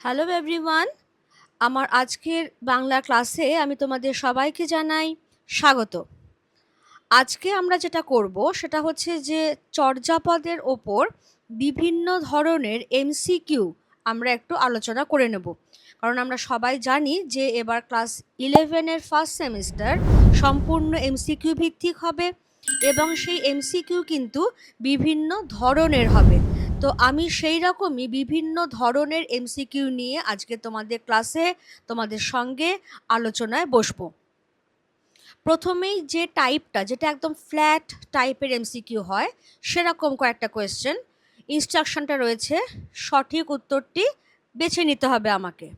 Hello everyone আমার আজকের বাংলা ক্লাসে আমি তোমাদের সবাইকে জানাই স্বাগত। আজকে আমরা যেটা করব, সেটা হচ্ছে যে চর্যাপদের ওপর বিভিন্ন ধরনের এমসিকিউ আমরা একটু আলোচনা করে নেব। কারণ আমরা সবাই জানি যে এবার ক্লাস ইলেভেনের ফার্স্ট সেমিস্টার সম্পূর্ণ এমসিকিউ ভিত্তিক হবে এবং সেই এমসিকিউ কিন্তু বিভিন্ন ধরনের হবে। তো আমি সেই রকমই বিভিন্ন ধরনের এমসিকিউ নিয়ে আজকে তোমাদের ক্লাসে তোমাদের সঙ্গে আলোচনায় বসবো। প্রথমেই যে টাইপটা যেটা একদম ফ্ল্যাট টাইপের এমসিকিউ হয়, সেরকম কয়েকটা কোয়েশ্চেন ইনস্ট্রাকশনটা রয়েছে, সঠিক উত্তরটি বেছে নিতে হবে আমাকে।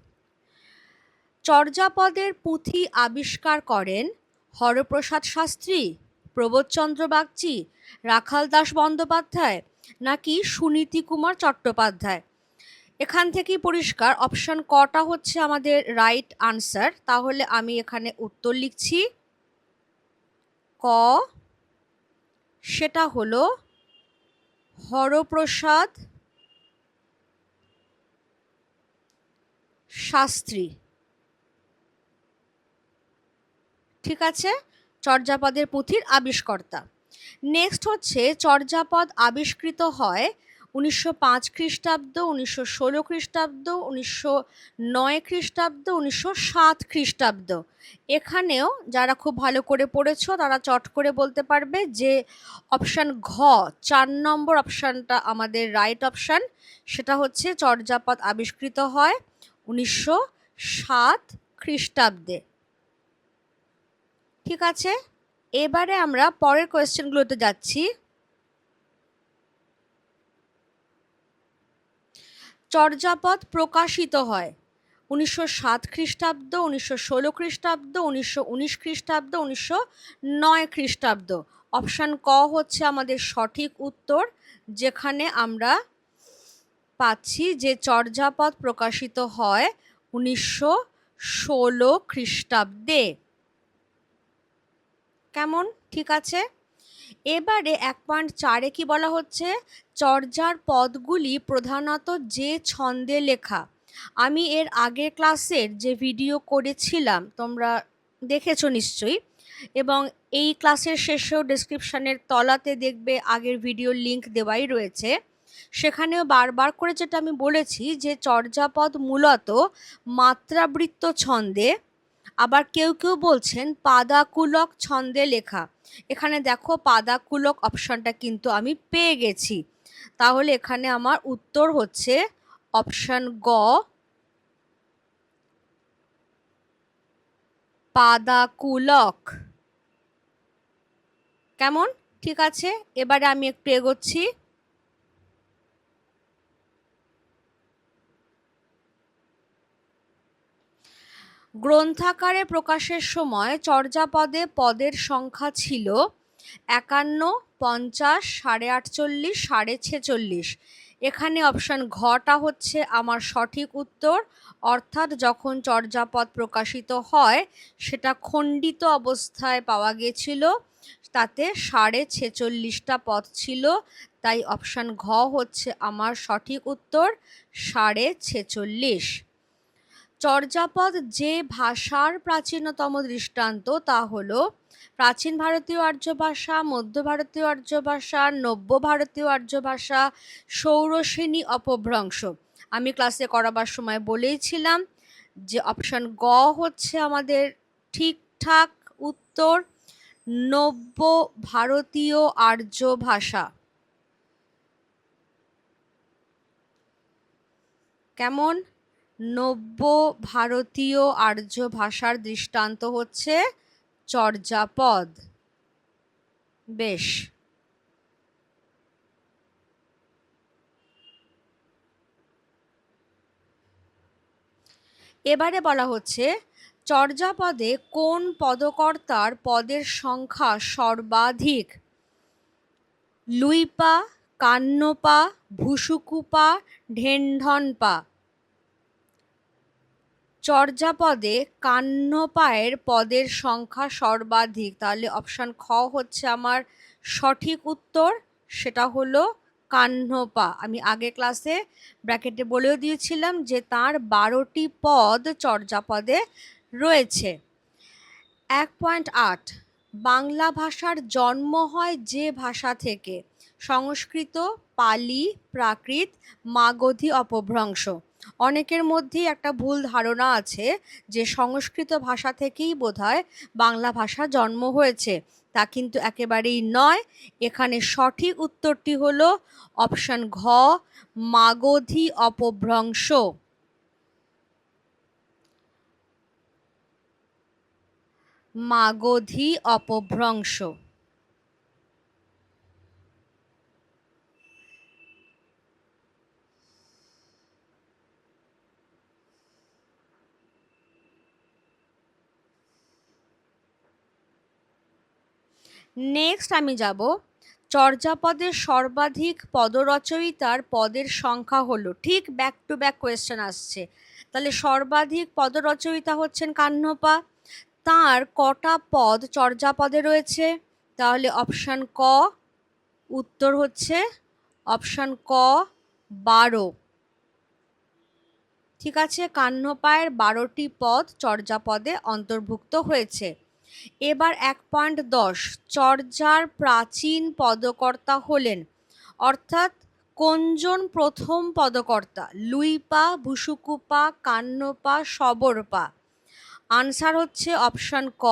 চর্যাপদের পুঁথি আবিষ্কার করেন হরপ্রসাদ শাস্ত্রী, প্রবোধচন্দ্র বাগচি, রাখাল দাস বন্দ্যোপাধ্যায় নাকি সুনীতি কুমার চট্টোপাধ্যায়? এখান থেকেই পরিষ্কার অপশন কটা হচ্ছে আমাদের রাইট আনসার তাহলে আমি এখানে উত্তর লিখছি। ক, সেটা হলো হরপ্রসাদ শাস্ত্রী। ঠিক আছে? চর্যাপদের পুঁথির আবিষ্কর্তা। নেক্সট হচ্ছে চর্যাপদ আবিষ্কৃত হয় উনিশশো পাঁচ খ্রিস্টাব্দ, উনিশশো ষোলো খ্রিস্টাব্দ, উনিশশো নয় খ্রিস্টাব্দ, উনিশশো সাত খ্রিস্টাব্দ। এখানেও যারা খুব ভালো করে পড়েছো তারা চট করে বলতে পারবে যে অপশান ঘ, চার নম্বর অপশানটা আমাদের রাইট অপশান সেটা হচ্ছে চর্যাপদ আবিষ্কৃত হয় উনিশশো সাত খ্রিস্টাব্দে। ঠিক আছে? এবারে আমরা পরের কোয়েশ্চেনগুলোতে যাচ্ছি। চর্যাপদ প্রকাশিত হয় উনিশশো সাত খ্রিস্টাব্দ, উনিশশো ষোলো খ্রিস্টাব্দ, উনিশশো উনিশ খ্রিস্টাব্দ, উনিশশো নয় খ্রিস্টাব্দ। অপশান ক হচ্ছে আমাদের সঠিক উত্তর, যেখানে আমরা পাচ্ছি যে চর্যাপদ প্রকাশিত হয় উনিশশো ষোলো খ্রিস্টাব্দে। কেমন? ঠিক আছে? এবারে এক পয়েন্ট চারে কি বলা হচ্ছে? চর্যার পদগুলি প্রধানত যে ছন্দে লেখা। আমি এর আগের ক্লাসের যে ভিডিও করেছিলাম, তোমরা দেখেছ নিশ্চয়ই, এবং এই ক্লাসের শেষেও ডিসক্রিপশানের তলাতে দেখবে আগের ভিডিও লিংক দেওয়াই রয়েছে। সেখানেও বারবার করে যেটা আমি বলেছি যে চর্যাপদ মূলত মাত্রাবৃত্ত ছন্দে আবার কেউ কেউ বলছেন পাদাকুলক ছন্দে লেখা। এখানে দেখো পাদাকুলক অপশানটা কিন্তু আমি পেয়ে গেছি। তাহলে এখানে আমার উত্তর হচ্ছে অপশান গ। পাদাকুলক। কেমন? ঠিক আছে, এবারে আমি একটু এগোচ্ছি। গ্রন্থাকারে প্রকাশের সময় চর্যাপদে পদের সংখ্যা ছিল একান্ন, পঞ্চাশ, সাড়ে আটচল্লিশ, সাড়ে ছেচল্লিশ। এখানে অপশান ঘটা হচ্ছে আমার সঠিক উত্তর। অর্থাৎ যখন চর্যাপদ প্রকাশিত হয়, সেটা খণ্ডিত অবস্থায় পাওয়া গেছিল। তাতে সাড়ে ছেচল্লিশটা পদ ছিল। তাই অপশান ঘ হচ্ছে আমার সঠিক উত্তর, সাড়ে ছেচল্লিশ। চর্যাপদ যে ভাষার প্রাচীনতম দৃষ্টান্ত, তা হল প্রাচীন ভারতীয় আর্য ভাষা মধ্য ভারতীয় আর্য ভাষা নব্য ভারতীয় আর্য ভাষা সৌরসেনী অপভ্রংশ। আমি ক্লাসে করাবার সময় বলেইছিলাম যে অপশান গ হচ্ছে আমাদের ঠিকঠাক উত্তর, নব্য ভারতীয় আর্য ভাষা কেমন? নব্য ভারতীয় আর্য ভাষার দৃষ্টান্ত হচ্ছে চর্যাপদ। বেশ। এবারে বলা হচ্ছে, চর্যাপদে কোন পদকর্তার পদের সংখ্যা সর্বাধিক? লুইপা, কান্নপা, ভুসুকুপা, ঢেনঢনপা। চর্যাপদে কান্নপায়ের পদের সংখ্যা সর্বাধিক। তাহলে অপশান খ হচ্ছে আমার সঠিক উত্তর, সেটা হলো কাহ্নপা আমি আগে ক্লাসে ব্র্যাকেটে বলেও দিয়েছিলাম যে তার বারোটি পদ চর্যাপদে রয়েছে। এক পয়েন্ট আট, বাংলা ভাষার জন্ম হয় যে ভাষা থেকে? সংস্কৃত, পালি, প্রাকৃত, মাগধী, অপভ্রংশ। অনেকের মধ্যেই একটা ভুল ধারণা আছে যে সংস্কৃত ভাষা থেকেই বোধহয় বাংলা ভাষা জন্ম হয়েছে। তা কিন্তু একেবারেই নয়। এখানে সঠিক উত্তরটি হলো অপশন ঘ, মাগধী অপভ্রংশ। মাগধী অপভ্রংশ। নেক্সট আমি যাব। চর্যাপদের সর্বাধিক পদরচয়িতার পদের সংখ্যা হলো, ঠিক ব্যাক টু ব্যাক কোয়েশ্চেন আসছে। তাহলে সর্বাধিক পদরচয়িতা হচ্ছেন কাহ্নপা তার কটা পদ চর্যাপদে রয়েছে? তাহলে অপশান ক, উত্তর হচ্ছে অপশান ক, বারো। ঠিক আছে কাহ্নপায়ের বারোটি পদ চর্যাপদে অন্তর্ভুক্ত হয়েছে। এবার এক পয়েন্ট দশ, চর্যার প্রাচীন পদকর্তা হলেন, অর্থাৎ কোনজন প্রথম পদকর্তা? লুইপা, ভুসুকুপা, কান্নপা, সবরপা। আনসার হচ্ছে অপশান ক,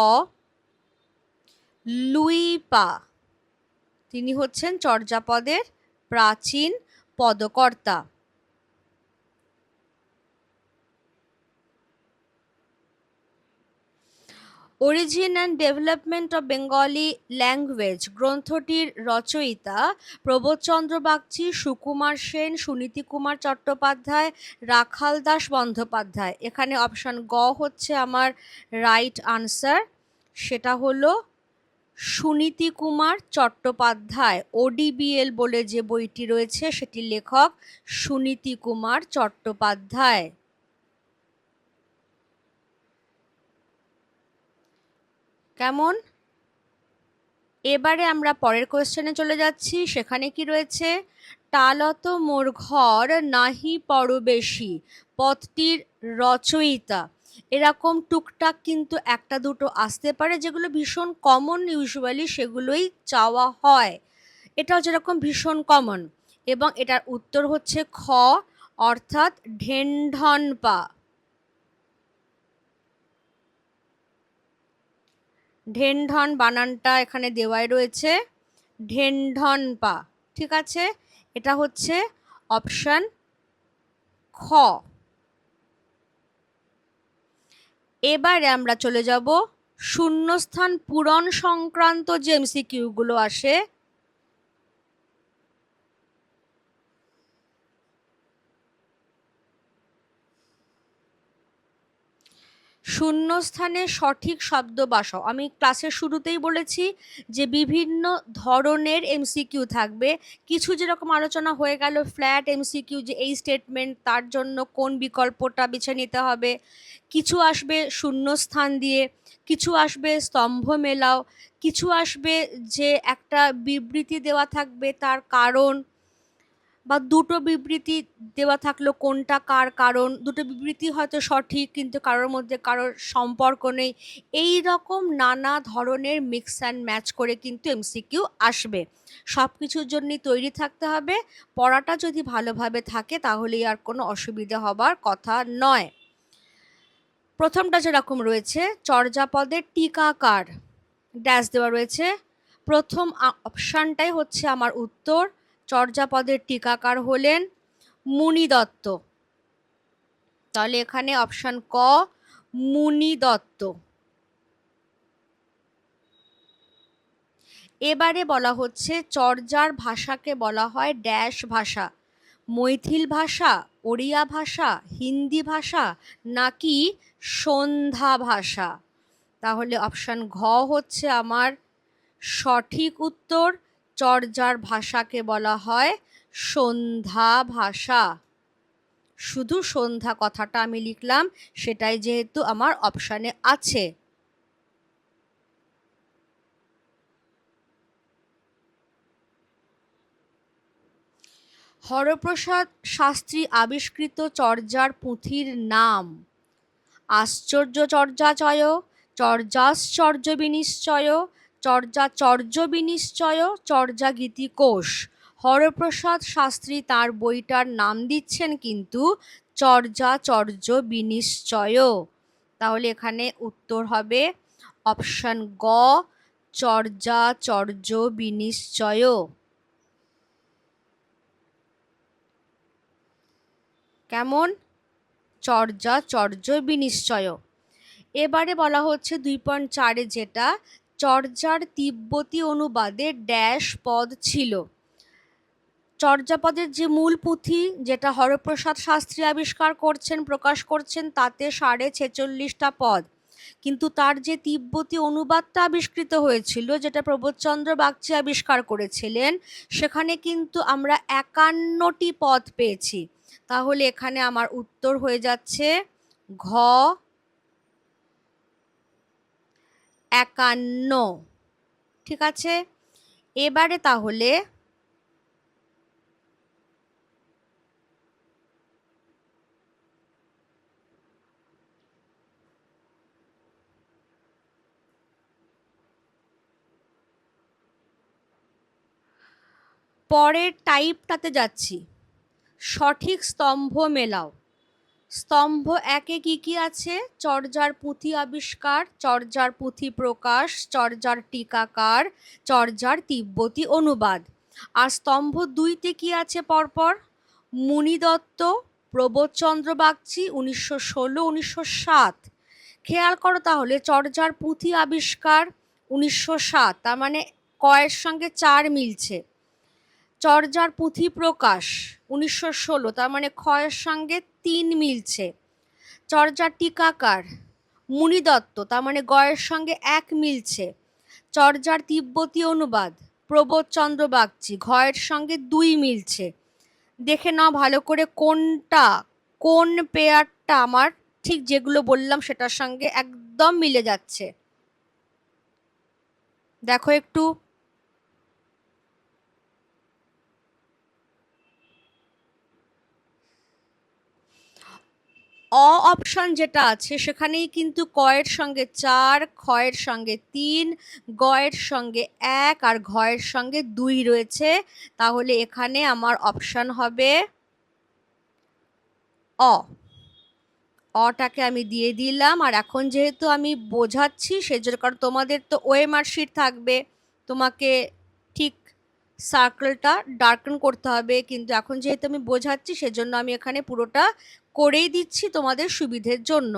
লুইপা। তিনি হচ্ছেন চর্যাপদের প্রাচীন পদকর্তা। Origin and development of Bengali language গ্রন্থটির রচয়িতা প্রবোধচন্দ্র বাগচি, সুকুমার সেন, সুনীতি কুমার চট্টোপাধ্যায়, রাখাল দাস বন্দ্যোপাধ্যায়। এখানে অপশান গ হচ্ছে আমার রাইট আনসার সেটা হলো সুনীতি কুমার চট্টোপাধ্যায় ওডিবিএল বলে যে বইটি রয়েছে সেটির লেখক সুনীতি কুমার চট্টোপাধ্যায়। কেমন? এবারে আমরা পরের কোয়েশ্চেনে চলে যাচ্ছি। সেখানে কি রয়েছে? টালত মোর ঘর নাহি পরবেশী, পথটির রচয়িতা। এরকম টুকটাক কিন্তু একটা দুটো আসতে পারে, যেগুলো ভীষণ কমন ইউজুয়ালি সেগুলোই চাওয়া হয়। এটাও যেরকম ভীষণ কমন এবং এটার উত্তর হচ্ছে খ, অর্থাৎ ঢেনঢনপা। ঢেনঢন বানানটা এখানে দেওয়াই রয়েছে। ঢেনঢন পা, ঠিক আছে? এটা হচ্ছে অপশান খ। এবারে আমরা চলে যাব। শূন্যস্থান পূরণ সংক্রান্ত যে এমসিকিউগুলো আসে শূন্যস্থানে সঠিক শব্দ বাসাও। আমি ক্লাসের শুরুতেই বলেছি যে বিভিন্ন ধরনের এমসিকিউ থাকবে। কিছু যেরকম আলোচনা হয়ে গেল ফ্ল্যাট এমসিকিউ যে এই স্টেটমেন্ট তার জন্য কোন বিকল্পটা বেছে নিতে হবে। কিছু আসবে শূন্যস্থান দিয়ে, কিছু আসবে স্তম্ভ মেলাও, কিছু আসবে যে একটা বিবৃতি দেওয়া থাকবে তার কারণ বা দুটো বিবৃতি দেওয়া থাকল কোনটা কার কারণ, দুটো বিবৃতি হয়তো সঠিক কিন্তু কারোর মধ্যে কারোর সম্পর্ক নেই। এই রকম নানা ধরনের মিক্স অ্যান্ড ম্যাচ করে কিন্তু এমসিকিউ আসবে। সব কিছুর জন্যই তৈরি থাকতে হবে। পড়াটা যদি ভালোভাবে থাকে তাহলেই আর কোনো অসুবিধা হবার কথা নয়। প্রথমটা যেরকম রয়েছে, চর্যাপদের টিকাকার ড্যাশ দেওয়া রয়েছে। প্রথম অপশানটাই হচ্ছে আমার উত্তর। চর্যাপদের টিকাকার হলেন মুনি দত্ত। তাহলে এখানে অপশান ক, মুনি দত্ত। এবারে বলা হচ্ছে চর্যার ভাষাকে বলা হয় ড্যাশ ভাষা। মৈথিল ভাষা, ওড়িয়া ভাষা, হিন্দি ভাষা নাকি সন্ধ্যা ভাষা? তাহলে অপশান ঘ হচ্ছে আমার সঠিক উত্তর। চর্যার ভাষাকে বলা হয় সন্ধ্যা ভাষা। শুধু সন্ধ্যা কথাটা আমি লিখলাম, সেটাই যেহেতু আমার অপশানে আছে। হরপ্রসাদ শাস্ত্রী আবিষ্কৃত চর্যার পুঁথির নাম। আশ্চর্য চর্যাচয়, চর্যাশ্চর্য বিনিশ্চয় চর্যাচর্য বিনিশ্চয় চর্যাগীতি কোষ। হরপ্রসাদ শাস্ত্রী তার বইটার নাম দিচ্ছেন কিন্তু চর্যাচর্য বিনিশ্চয়। তাহলে এখানে উত্তর হবে অপশান গ চর্যাচর্য বিনিশ্চয়। কেমন? চর্যা চর্য বিনিশ্চয়। এবারে বলা হচ্ছে দুই পয়েন্ট চারে যেটা চর্যার তিব্বতী অনুবাদে ড্যাশ পদ ছিল। চর্যাপদের যে মূল পুঁথি যেটা হরপ্রসাদ শাস্ত্রী আবিষ্কার করছেন, প্রকাশ করছেন, তাতে সাড়ে ছেচল্লিশটা পদ। কিন্তু তার যে তিব্বতী অনুবাদটা আবিষ্কৃত হয়েছিল, যেটা প্রবোধচন্দ্র বাগচি আবিষ্কার করেছিলেন, সেখানে কিন্তু আমরা একান্নটি পদ পেয়েছি। তাহলে এখানে আমার উত্তর হয়ে যাচ্ছে ঘ একান্ন। ঠিক আছে? এবারে তাহলে পরের টাইপটাতে যাচ্ছি। সঠিক স্তম্ভ মেলাও। স্তম্ভ একে কি কি আছে? চর্যার পুঁথি আবিষ্কার চর্যার পুঁথি প্রকাশ চর্যার টিকাকার চর্যার তিব্বতী অনুবাদ। আর স্তম্ভ দুইতে কি আছে পরপর? মুনি দত্ত প্রবোধচন্দ্র বাগচি, উনিশশো ষোলো, উনিশশো সাত। খেয়াল করো তাহলে চর্যার পুঁথি আবিষ্কার, উনিশশো সাত। তার মানে কয়ের সঙ্গে চার মিলছে। চর্যার পুঁথি প্রকাশ উনিশশো ষোলো, তার মানে ক্ষয়ের সঙ্গে তিন মিলছে। চর্যার টিকাকার মুনি দত্ত তার মানে গয়ের সঙ্গে এক মিলছে। চর্যার তিব্বতী অনুবাদ, প্রবোধ চন্দ্র বাগচি, ঘয়ের সঙ্গে দুই মিলছে। দেখে নাও ভালো করে কোনটা, কোন পেয়ারটা আমার, ঠিক যেগুলো বললাম সেটার সঙ্গে একদম মিলে যাচ্ছে। দেখো একটু। অ অপশান যেটা আছে, সেখানেই কিন্তু কয়ের সঙ্গে চার, ক্ষয়ের সঙ্গে তিন, গয়ের সঙ্গে এক আর ঘয়ের সঙ্গে দুই রয়েছে। তাহলে এখানে আমার অপশান হবে অ। অটাকে আমি দিয়ে দিলাম। আর এখন যেহেতু আমি বোঝাচ্ছি, সেজন্য কারণ তোমাদের তো ওএমআর শিট থাকবে। তোমাকে ঠিক সার্কেলটা ডার্কন করতে হবে। কিন্তু এখন যেহেতু আমি বোঝাচ্ছি, সেজন্য আমি এখানে পুরোটা করেই দিচ্ছি তোমাদের সুবিধের জন্য।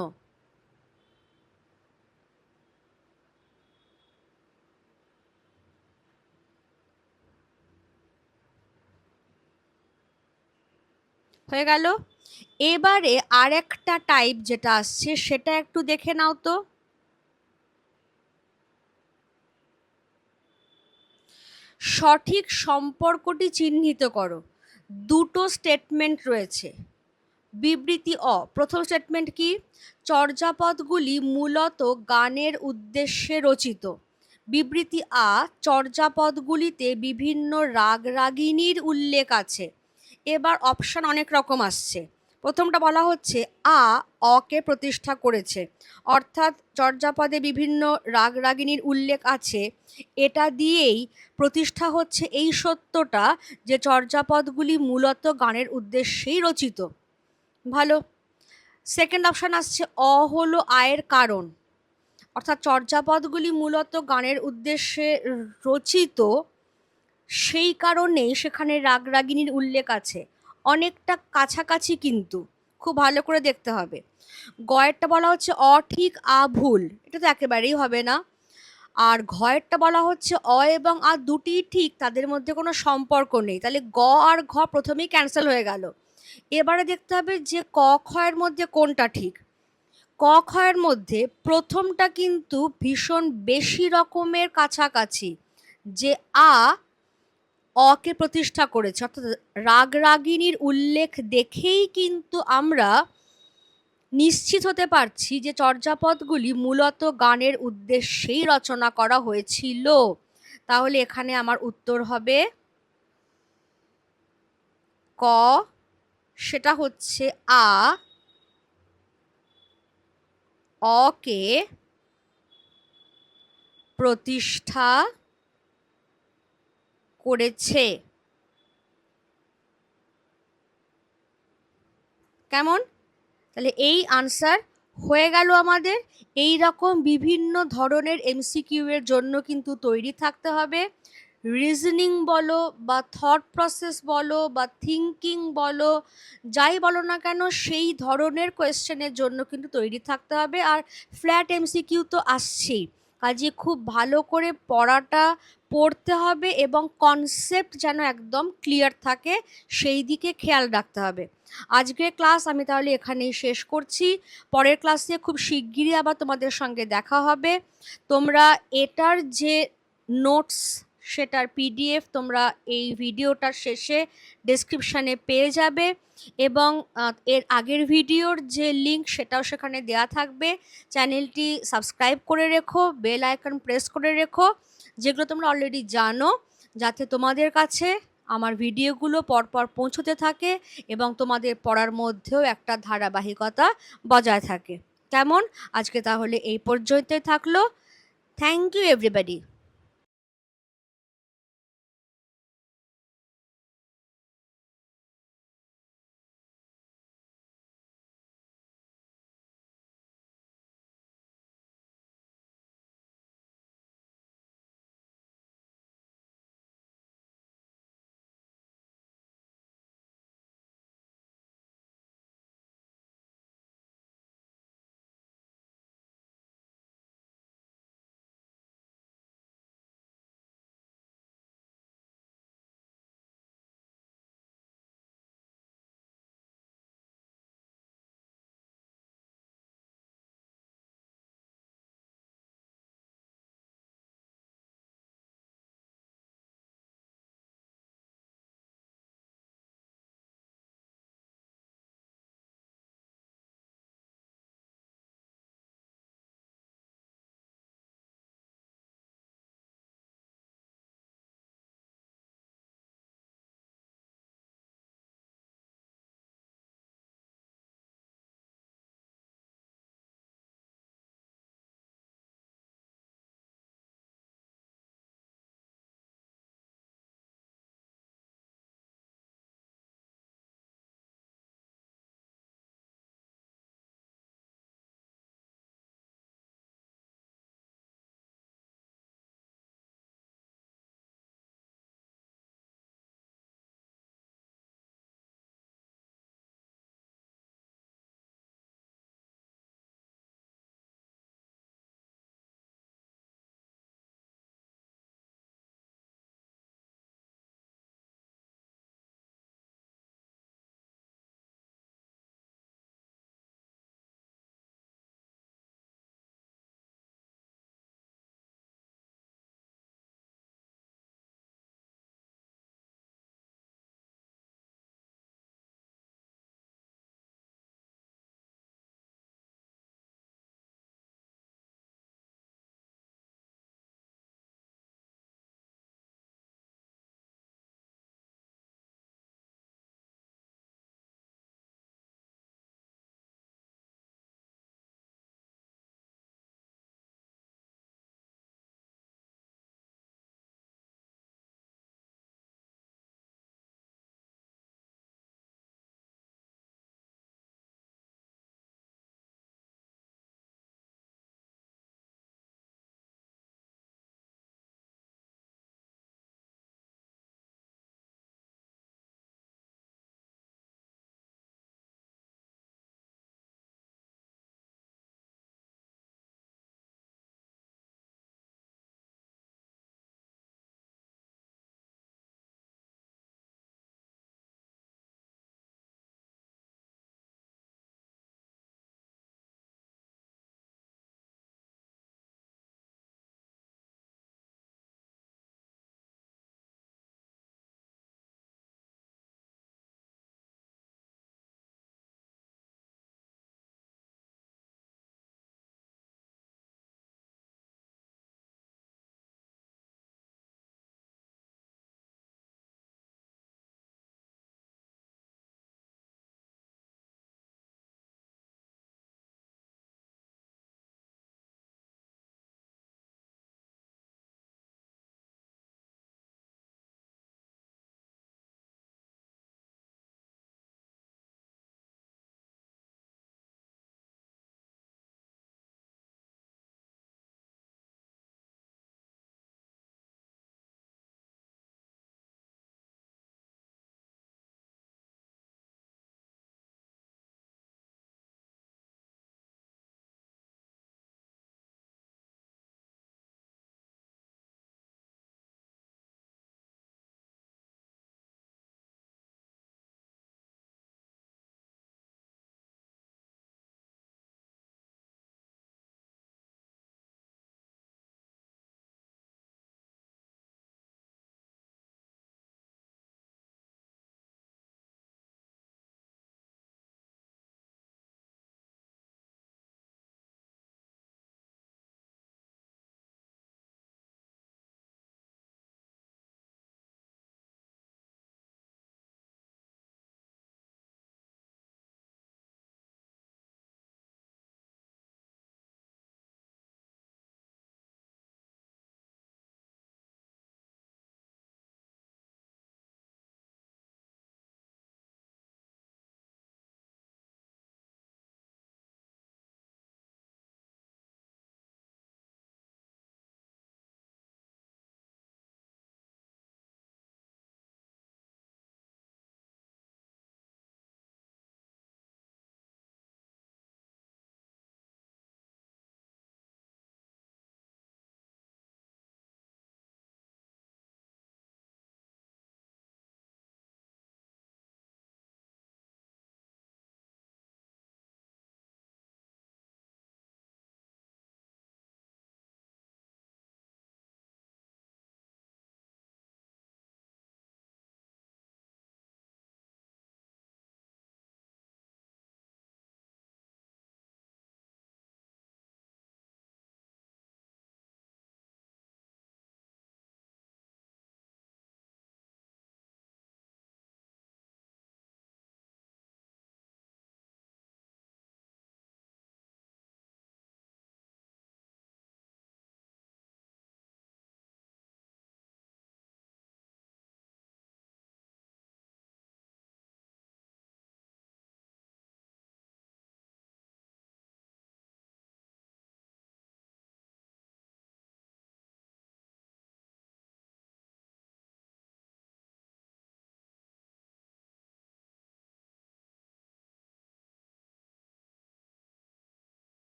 হয়ে গেল। এবারে আর একটা টাইপ যেটা আসছে, সেটা একটু দেখে নাও তো। সঠিক সম্পর্কটি চিহ্নিত করো। দুটো স্টেটমেন্ট রয়েছে। বিবৃতি অ। প্রথম স্টেটমেন্ট কি? চর্যাপদগুলি মূলত গানের উদ্দেশ্যে রচিত। বিবৃতি আ, চর্যাপদগুলিতে বিভিন্ন রাগ রাগিনীর উল্লেখ আছে। এবার অপশান অনেক রকম আসছে। প্রথমটা বলা হচ্ছে, আ, অকে প্রতিষ্ঠা করেছে। অর্থাৎ চর্যাপদে বিভিন্ন রাগ রাগিনীর উল্লেখ আছে। এটা দিয়েই প্রতিষ্ঠা হচ্ছে এই সত্যটা যে চর্যাপদগুলি মূলত গানের উদ্দেশ্যেই রচিত। ভালো। সেকেন্ড অপশান আসছে অ হলো আয়ের কারণ। অর্থাৎ চর্যাপদগুলি মূলত গানের উদ্দেশ্যে রচিত, সেই কারণেই সেখানে রাগ রাগিনীর উল্লেখ আছে। অনেকটা কাছাকাছি কিন্তু, খুব ভালো করে দেখতে হবে। গয়েরটা বলা হচ্ছে অঠিক আ ভুল, এটা তো একেবারেই হবে না। আর ঘয়েরটা বলা হচ্ছে অ এবং আ দুটি ঠিক, তাদের মধ্যে কোনো সম্পর্ক নেই। তাহলে গ আর ঘ প্রথমেই ক্যান্সেল হয়ে গেল। এবারে দেখতে হবে যে ক ক্ষয়ের মধ্যে কোনটা ঠিক। ক ক্ষয়ের মধ্যে প্রথমটা কিন্তু ভীষণ বেশি রকমের কাছাকাছি, যে আ অকে প্রতিষ্ঠা করেছে। অর্থাৎ রাগ রাগিনীর উল্লেখ দেখেই কিন্তু আমরা নিশ্চিত হতে পারছি যে চর্যাপদগুলি মূলত গানের উদ্দেশ্যেই রচনা করা হয়েছিল। তাহলে এখানে আমার উত্তর হবে ক সেটা হচ্ছে আ অকে প্রতিষ্ঠা করেছে। কেমন? তাহলে এই আনসার হয়ে গেল আমাদের। এই রকম বিভিন্ন ধরনের এমসিকিউ এর জন্য কিন্তু তৈরি থাকতে হবে। রিজনিং বলো বা থট প্রসেস বলো বা থিঙ্কিং বলো, যাই বলো না কেন, সেই ধরনের কোয়েশ্চেনের জন্য কিন্তু তৈরি থাকতে হবে। আর ফ্ল্যাট এমসিকিউ তো আসছেই। কাজে খুব ভালো করে পড়াটা পড়তে হবে এবং কনসেপ্ট যেন একদম ক্লিয়ার থাকে, সেই দিকে খেয়াল রাখতে হবে। আজকের ক্লাস আমি তাহলে এখানেই শেষ করছি। পরের ক্লাসে খুব শিগগিরই আবার তোমাদের সঙ্গে দেখা হবে। তোমরা এটার যে নোটস সেটার পিডিএফ তোমরা এই ভিডিওটার শেষে ডেসক্রিপশানে পেয়ে যাবে এবং এর আগের ভিডিওর যে লিঙ্ক সেটাও সেখানে দেয়া থাকবে। চ্যানেলটি সাবস্ক্রাইব করে রেখো বেল আইকন প্রেস করে রেখো, যেগুলো তোমরা অলরেডি জানো, যাতে তোমাদের কাছে আমার ভিডিওগুলো পরপর পৌঁছতে থাকে এবং তোমাদের পড়ার মধ্যেও একটা ধারাবাহিকতা বজায় থাকে। কেমন? আজকে তাহলে এই পর্যন্তই থাকল। Thank you everybody